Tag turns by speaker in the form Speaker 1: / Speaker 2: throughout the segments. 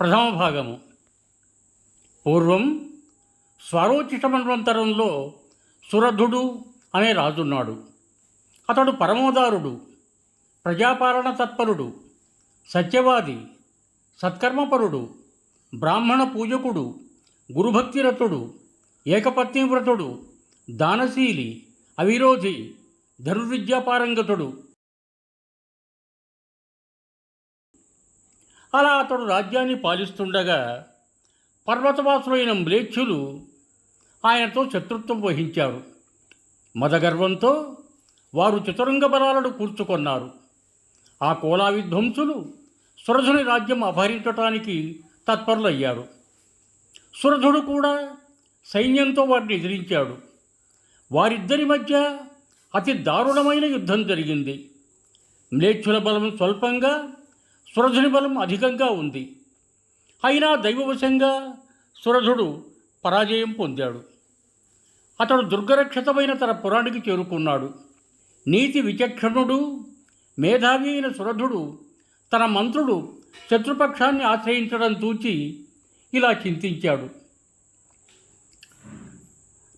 Speaker 1: ప్రథమ భాగము. పూర్వం స్వరోచితమన్వంతరంలో సురధుడు అనే రాజున్నాడు. అతడు పరమోదారుడు ప్రజాపాలన తత్పరుడు సత్యవాది సత్కర్మపరుడు బ్రాహ్మణ పూజకుడు గురుభక్తిరతుడు ఏకపత్నివ్రతుడు దానశీలి అవిరోధి ధనుర్విద్యాపారంగతుడు అలా అతడు రాజ్యాన్ని పాలిస్తుండగా పర్వతవాసులైన మ్లేచ్చులు ఆయనతో శత్రుత్వం వహించారు. మదగర్వంతో వారు చతురంగ బలాలను కూర్చుకొన్నారు. ఆ కోలా విధ్వంసులు సురధుని రాజ్యం అపహరించటానికి తత్పరులయ్యారు. సురధుడు కూడా సైన్యంతో వారిని ఎదిరించాడు. వారిద్దరి మధ్య అతి దారుణమైన యుద్ధం జరిగింది. మ్లేచ్చుల బలం స్వల్పంగా సురధుని బలం అధికంగా ఉంది. అయినా దైవవశంగా సురధుడు పరాజయం పొందాడు. అతడు దుర్గరక్షితమైన తన పురానికి చేరుకున్నాడు. నీతి విచక్షణుడు మేధావి అయిన సురధుడు తన మంత్రుడు శత్రుపక్షాన్ని ఆశ్రయించడం చూచి ఇలా చింతించాడు.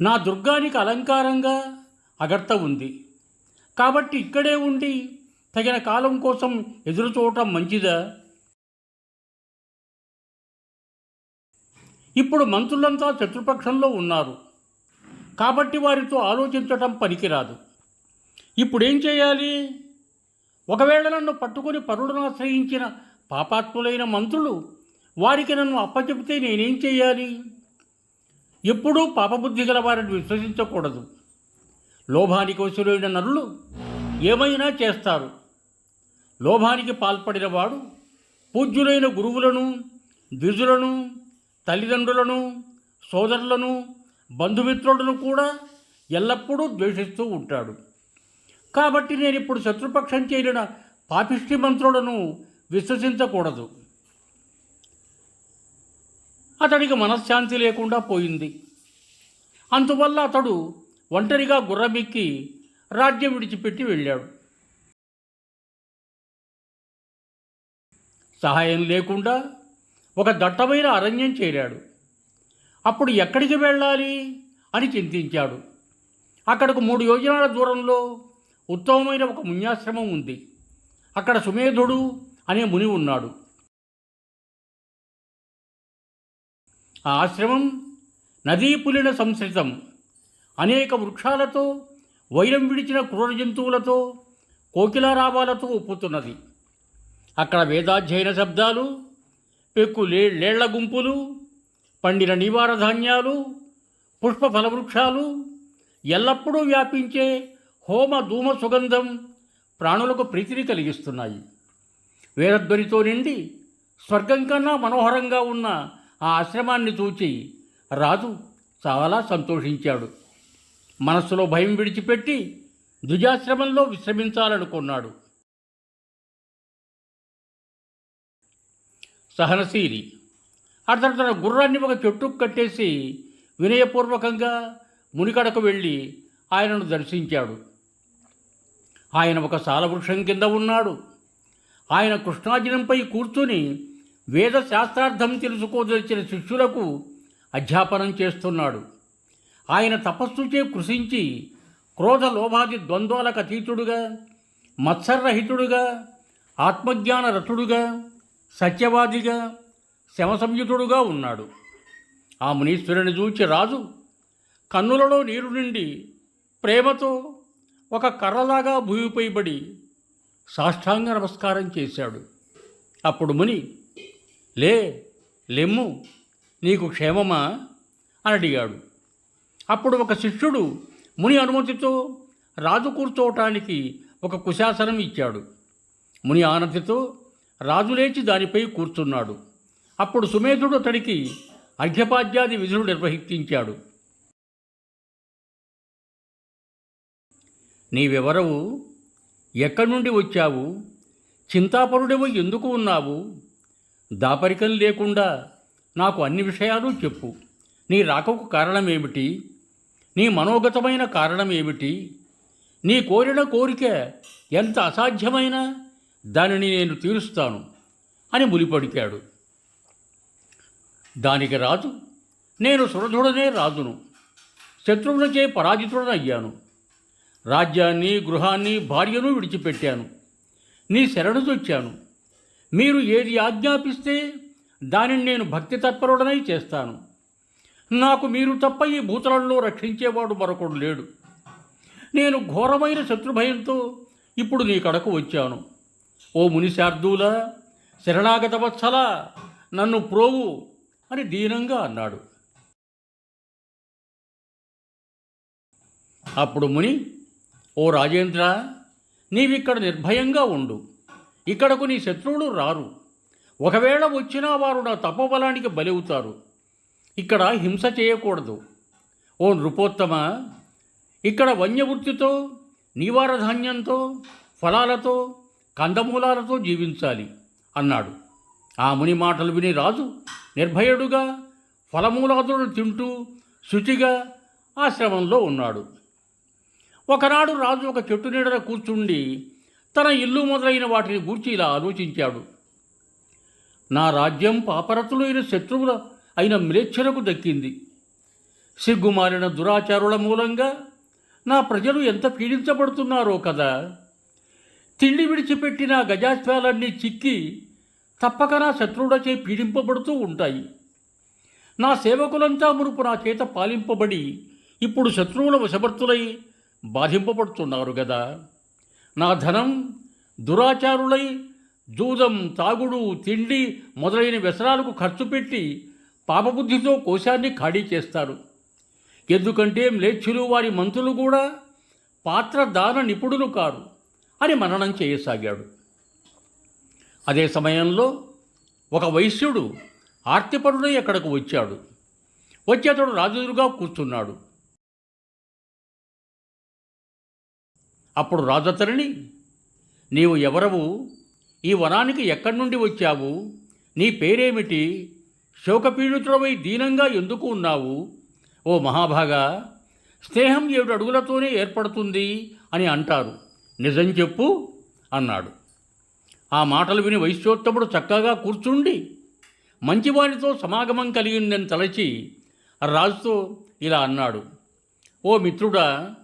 Speaker 1: నా దుర్గానికి అలంకారంగా అగర్త ఉంది. కాబట్టి ఇక్కడే ఉండి తగిన కాలం కోసం ఎదురు చూడటం మంచిదా? ఇప్పుడు మంత్రులంతా శత్రుపక్షంలో ఉన్నారు. కాబట్టి వారితో ఆలోచించటం పనికిరాదు. ఇప్పుడేం చేయాలి? ఒకవేళ నన్ను పట్టుకుని పరుడును ఆశ్రయించిన పాపాత్ములైన మంత్రులు వారికి నన్ను అప్పచెపితే నేనేం చేయాలి? ఎప్పుడూ పాపబుద్ధి గల వారిని విశ్వసించకూడదు. లోభానికి వశులైన నరులు ఏమైనా చేస్తారు. లోభానికి పాల్పడిన వాడు పూజ్యులైన గురువులను ద్విజులను తల్లిదండ్రులను సోదరులను బంధుమిత్రులను కూడా ఎల్లప్పుడూ ద్వేషిస్తూ ఉంటాడు. కాబట్టి నేను ఇప్పుడు శత్రుపక్షం చేరిన పాపిష్టి మంత్రులను విశ్వసించకూడదు. అతడికి మనశ్శాంతి లేకుండా పోయింది. అందువల్ల అతడు ఒంటరిగా గుర్రమెక్కి రాజ్యం విడిచిపెట్టి వెళ్ళాడు. సహాయం లేకుండా ఒక దట్టమైన అరణ్యం చేరాడు. అప్పుడు ఎక్కడికి వెళ్ళాలి అని చింతించాడు. అక్కడకు మూడు యోజనాల దూరంలో ఉత్తమమైన ఒక మున్యాశ్రమం ఉంది. అక్కడ సుమేధుడు అనే ముని ఉన్నాడు. ఆ ఆశ్రమం నదీ పులిన సంశ్రితం అనేక వృక్షాలతో వైరం విడిచిన క్రూర జంతువులతో కోకిలారావాలతో ఒప్పుతున్నది అక్కడ వేదాధ్యయన శబ్దాలు పెక్కు లేళ్ళ గుంపులు పండిన నివార ధాన్యాలు పుష్ప ఫలవృక్షాలు ఎల్లప్పుడూ వ్యాపించే హోమ ధూమ సుగంధం ప్రాణులకు ప్రీతిని కలిగిస్తున్నాయి. వేదధ్వనితో నిండి స్వర్గం కన్నా మనోహరంగా ఉన్న ఆ ఆశ్రమాన్ని చూచి రాజు చాలా సంతోషించాడు. మనస్సులో భయం విడిచిపెట్టి ద్విజాశ్రమంలో విశ్రమించాలనుకున్నాడు. సహనశీలి. అతడు తన గుర్రాన్ని ఒక చెట్టుకు కట్టేసి వినయపూర్వకంగా మునికడకు వెళ్ళి ఆయనను దర్శించాడు. ఆయన ఒక సాలవృక్షం కింద ఉన్నాడు. ఆయన కృష్ణాజనంపై కూర్చుని వేద శాస్త్రార్థం తెలుసుకోదలిచిన శిష్యులకు అధ్యాపనం చేస్తున్నాడు. ఆయన తపస్సుచే కృషించి క్రోధ లోభాది ద్వంద్వాలకు అతీతుడుగా మత్సరహితుడుగా ఆత్మజ్ఞాన రతుడుగా సత్యవాదిగా శమసంయుతుడుగా ఉన్నాడు. ఆ మునీశ్వరుని చూచి రాజు కన్నులలో నీరు నిండి ప్రేమతో ఒక కర్రలాగా భూమిపై పడి సాష్టాంగ నమస్కారం చేశాడు. అప్పుడు ముని లే లెమ్ము నీకు క్షేమమా? అని అడిగాడు. అప్పుడు ఒక శిష్యుడు ముని అనుమతితో రాజు కూర్చోవటానికి ఒక కుశాసనం ఇచ్చాడు. ముని ఆనతితో రాజు లేచి దానిపై కూర్చున్నాడు. అప్పుడు సుమేధుడు అతడికి అర్ఘ్యపాద్యాది విధులు నిర్వహించాడు. నీవెవరవు? ఎక్కడి నుండి వచ్చావు? చింతాపరుడెవు ఎందుకు ఉన్నావు? దాపరికం లేకుండా నాకు అన్ని విషయాలు చెప్పు. నీ రాకకు కారణమేమిటి? నీ మనోగతమైన కారణం ఏమిటి నీ కోరిన కోరిక ఎంత అసాధ్యమైన? దానిని నేను తీరుస్తాను అని ములిపడికాడు. దానికి రాజు నేను సురధుడనే రాజును శత్రువులచే పరాజితుడనయ్యాను. రాజ్యాన్ని గృహాన్ని భార్యను విడిచిపెట్టాను. నీ శరణుదొచ్చాను మీరు ఏది ఆజ్ఞాపిస్తే దానిని నేను భక్తి తత్పరుడనై చేస్తాను. నాకు మీరు తప్ప ఈ భూతలంలో రక్షించేవాడు మరొకడు లేడు. నేను ఘోరమైన శత్రుభయంతో ఇప్పుడు నీ కడకు వచ్చాను. ఓ మునిశార్దూల శరణాగత వత్సల నన్ను ప్రోవు అని దీనంగా అన్నాడు. అప్పుడు ముని ఓ రాజేంద్ర నీవిక్కడ నిర్భయంగా ఉండు. ఇక్కడకు నీ శత్రువులు రారు. ఒకవేళ వచ్చినా వారు నా తపబలానికి బలవుతారు. ఇక్కడ హింస చేయకూడదు. ఓ నృపోత్తమ ఇక్కడ వన్యవృత్తితో నివారధాన్యంతో ఫలాలతో కందమూలాలతో జీవించాలి అన్నాడు. ఆ ముని మాటలు విని రాజు నిర్భయుడుగా ఫలమూలాదులను తింటూ శుచిగా ఆశ్రమంలో ఉన్నాడు. ఒకనాడు రాజు ఒక చెట్టు నీడన కూర్చుండి తన ఇల్లు మొదలైన వాటిని గూర్చి ఇలా ఆలోచించాడు. నా రాజ్యం పాపరతులైన శత్రువుల అయిన మ్లేచ్ఛలకు దక్కింది. సిగ్గుమారిన దురాచారుల మూలంగా నా ప్రజలు ఎంత పీడించబడుతున్నారో కదా! తిండి విడిచిపెట్టిన గజాశ్వాలన్నీ చిక్కి తప్పక నా శత్రువులచే పీడింపబడుతూ ఉంటాయి. నా సేవకులంతా మునుపు నా చేత పాలింపబడి ఇప్పుడు శత్రువుల వశవర్తులై బాధింపబడుతున్నారు కదా నా ధనం దురాచారులై జూదం తాగుడు తిండి మొదలైన వ్యసనాలకు ఖర్చు పెట్టి పాపబుద్ధితో కోశాన్ని ఖాళీ చేస్తారు. ఎందుకంటే మ్లేచ్ఛులు వారి మంత్రులు కూడా పాత్ర దాన నిపుణులు కారు. అని మననం చేయసాగాడు. అదే సమయంలో ఒక వైశ్యుడు ఆర్తిపరుడై అక్కడకు వచ్చాడు. వచ్చి అతడు రాజుదురుగా కూర్చున్నాడు. అప్పుడు రాజతరిణి నీవు ఎవరవు? ఈ వనానికి ఎక్కడి నుండి వచ్చావు? నీ పేరేమిటి? శోకపీడితుడవై దీనంగా ఎందుకు ఉన్నావు? ఓ మహాభాగా స్నేహం ఏడు అడుగులతోనే ఏర్పడుతుంది అని అంటారు. నిజం చెప్పు అన్నాడు. ఆ మాటలు విని వైశ్యోత్తముడు చక్కగా కూర్చుండి మంచివారితో సమాగమం కలిగిందని తలచి రాజుతో ఇలా అన్నాడు. ఓ మిత్రుడా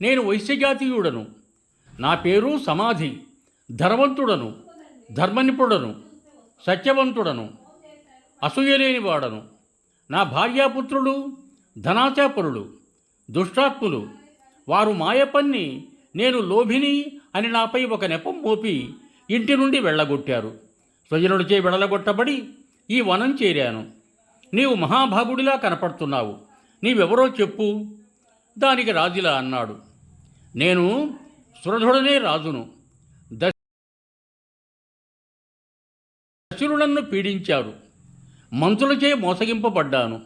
Speaker 1: నేను వైశ్యజాతీయుడను. నా పేరు సమాధి. ధనవంతుడను. ధర్మనిపుడను సత్యవంతుడను. అసూయలేని వాడను నా భార్యాపుత్రులు ధనాచాపరులు దుష్టాత్ములు. వారు మాయపన్ని నేను లోభిని అని నాపై ఒక నెపం మోపి ఇంటి నుండి వెళ్ళగొట్టారు. స్వజనుడిచే వెళ్ళగొట్టబడి ఈ వనం చేరాను. నీవు మహాభాగుడిలా కనపడుతున్నావు. నీవెవరో చెప్పు. దానికి రాజులా అన్నాడు. నేను సురధుడనే రాజును. దశులు పీడించారు. మంత్రులచే మోసగింపబడ్డాను.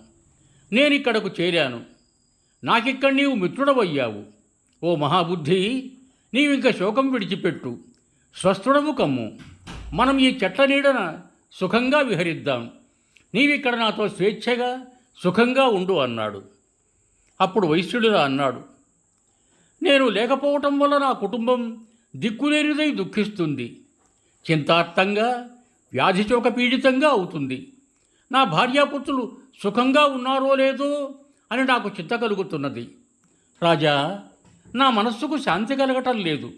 Speaker 1: నేనిక్కడకు చేరాను. నాకిక్కడ నీవు మిత్రుడవయ్యావు. ఓ మహాబుద్ధి నీవింక శోకం విడిచిపెట్టు. స్వస్థుడము కమ్ము. మనం ఈ చెట్ల నీడన సుఖంగా విహరిద్దాం. నీవిక్కడ నాతో స్వేచ్ఛగా సుఖంగా ఉండు అన్నాడు. అప్పుడు వైశ్యుడిలా అన్నాడు నేను లేకపోవటం వల్ల నా కుటుంబం దిక్కులేనిదై దుఃఖిస్తుంది. చింతార్థంగా వ్యాధిచోక పీడితంగా అవుతుంది. నా భార్యాపుత్రులు సుఖంగా ఉన్నారో లేదో అని నాకు చింత కలుగుతున్నది. రాజా నా మనస్సుకు శాంతి కలగటం లేదు.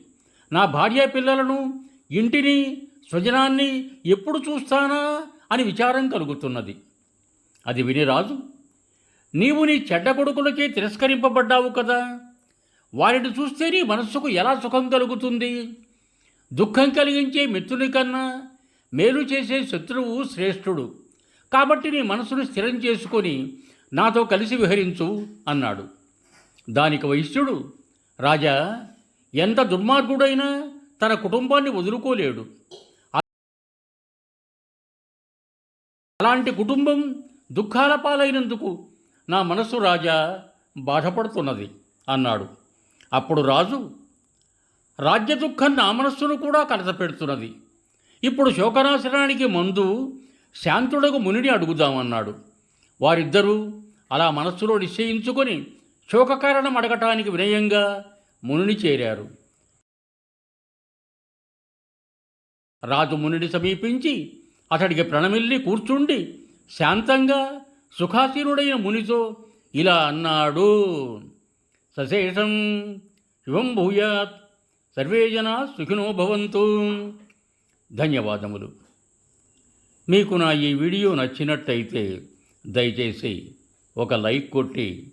Speaker 1: నా భార్య పిల్లలను ఇంటిని స్వజనాన్ని ఎప్పుడు చూస్తానా అని విచారం కలుగుతున్నది. అది విని రాజు నీవు నీ చెడ్డ కొడుకులకే తిరస్కరింపబడ్డావు కదా. వారిని చూస్తే నీ మనస్సుకు ఎలా సుఖం కలుగుతుంది? దుఃఖం కలిగించే మిత్రుని కన్నా మేలు చేసే శత్రువు శ్రేష్ఠుడు. కాబట్టి నీ మనసును స్థిరం చేసుకొని నాతో కలిసి విహరించు అన్నాడు. దానికి వైశ్యుడు రాజా ఎంత దుర్మార్గుడైనా తన కుటుంబాన్ని వదులుకోలేడు. అలాంటి కుటుంబం దుఃఖాల పాలైనందుకు నా మనస్సు రాజా బాధపడుతున్నది అన్నాడు. అప్పుడు రాజు రాజ్య దుఃఖం నా మనస్సును కూడా కలతపెడుతున్నది ఇప్పుడు శోకనాశనానికి మందు శాంతుడకు మునిని అడుగుదామన్నాడు. వారిద్దరూ అలా మనస్సులో నిశ్చయించుకొని శోకకారణం అడగటానికి వినయంగా మునిని చేరారు. రాజు మునిని సమీపించి అతడికి ప్రణమిల్లి కూర్చుండి శాంతంగా సుఖాసీనుడైన మునితో ఇలా అన్నాడు. సశేషం శివం భూయాత్ సర్వే జనా సుఖినో భవంతు. ధన్యవాదములు. మీకు నా ఈ వీడియో నచ్చినట్టయితే దయచేసి ఒక లైక్ కొట్టి